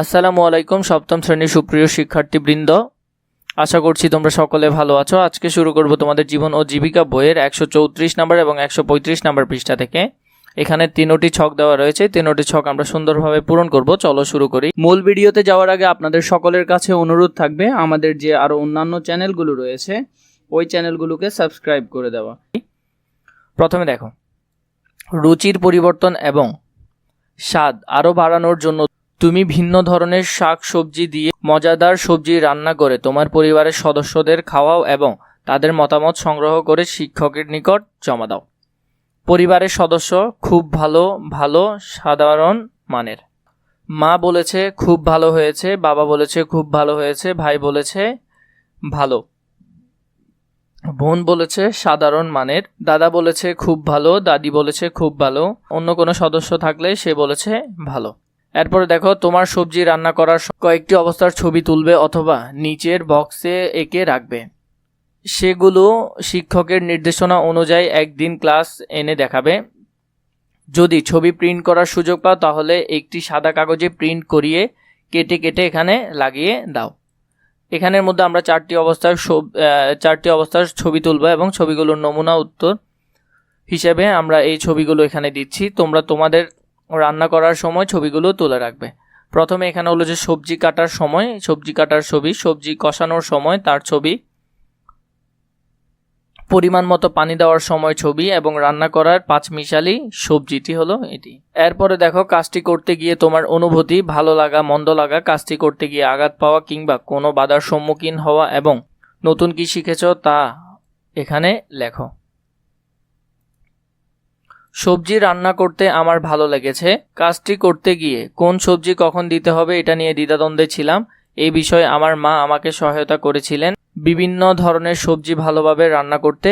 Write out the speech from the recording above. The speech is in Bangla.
আসসালামু আলাইকুম, সপ্তম শ্রেণির সুপ্রিয় শিক্ষার্থীবৃন্দ। আশা করছি তোমরা সকলে ভালো আছো। আজকে শুরু করব তোমাদের জীবন ও জীবিকা বইয়ের একশো চৌত্রিশ নাম্বার এবং একশো পঁয়ত্রিশ নাম্বার পৃষ্ঠা থেকে। এখানে তিনোটি ছক দেওয়া রয়েছে। তিনোটি ছক আমরা সুন্দরভাবে পূরণ করব। চলো শুরু করি। মূল ভিডিওতে যাওয়ার আগে আপনাদের সকলের কাছে অনুরোধ থাকবে, আমাদের যে আরও অন্যান্য চ্যানেলগুলো রয়েছে, ওই চ্যানেলগুলোকে সাবস্ক্রাইব করে দেওয়া। প্রথমে দেখো, রুচির পরিবর্তন এবং স্বাদ আরও বাড়ানোর জন্য তুমি ভিন্ন ধরনের শাক সবজি দিয়ে মজাদার সবজি রান্না করে তোমার পরিবারের সদস্যদের খাওয়াও এবং তাদের মতামত সংগ্রহ করে শিক্ষকের নিকট জমা দাও। পরিবারের সদস্য খুব ভালো ভালো, সাধারণ মানের। মা বলেছে, খুব ভালো হয়েছে। বাবা বলেছে, খুব ভালো হয়েছে। ভাই বলেছে, ভালো। বোন বলেছে, সাধারণ মানের। দাদা বলেছে, খুব ভালো। দাদি বলেছে, খুব ভালো। অন্য কোনো সদস্য থাকলে সে বলেছে, ভালো। এরপরে দেখো, তোমার সবজি রান্না করার কয়েকটি অবস্থার ছবি তুলবে অথবা নিচের বক্সে এঁকে রাখবে। সেগুলো শিক্ষকের নির্দেশনা অনুযায়ী একদিন ক্লাস এনে দেখাবে। যদি ছবি প্রিন্ট করার সুযোগ পাও, তাহলে একটি সাদা কাগজে প্রিন্ট করিয়ে কেটে কেটে এখানে লাগিয়ে দাও। এখানের মধ্যে আমরা চারটি অবস্থার চারটি অবস্থার ছবি তুলব এবং ছবিগুলোর নমুনা উত্তর হিসেবে আমরা এই ছবিগুলো এখানে দিচ্ছি। তোমরা তোমাদের রান্না করার সময় ছবিগুলো তুলে রাখবে। প্রথমে এখানে হলো যে সবজি কাটার সময়, সবজি কাটার ছবি, সবজি কষানোর সময় তার ছবি, পরিমাণ মতো পানি দেওয়ার সময় ছবি এবং রান্না করার পাঁচ মিশালি সবজিটি হলো এটি। এরপরে দেখো কাজটি করতে গিয়ে তোমার অনুভূতি, ভালো লাগা, মন্দ লাগা, কাজটি করতে গিয়ে আঘাত পাওয়া কিংবা কোনো বাধার সম্মুখীন হওয়া এবং নতুন কি শিখেছ তা এখানে লেখো। সবজি রান্না করতে আমার ভালো লেগেছে। কাজটি করতে গিয়ে কোন সবজি কখন দিতে হবে এটা নিয়ে দ্বিধাদ্বন্দ্বে ছিলাম। এই বিষয়ে আমার মা আমাকে সহায়তা করেছিলেন। বিভিন্ন ধরনের সবজি ভালোভাবে রান্না করতে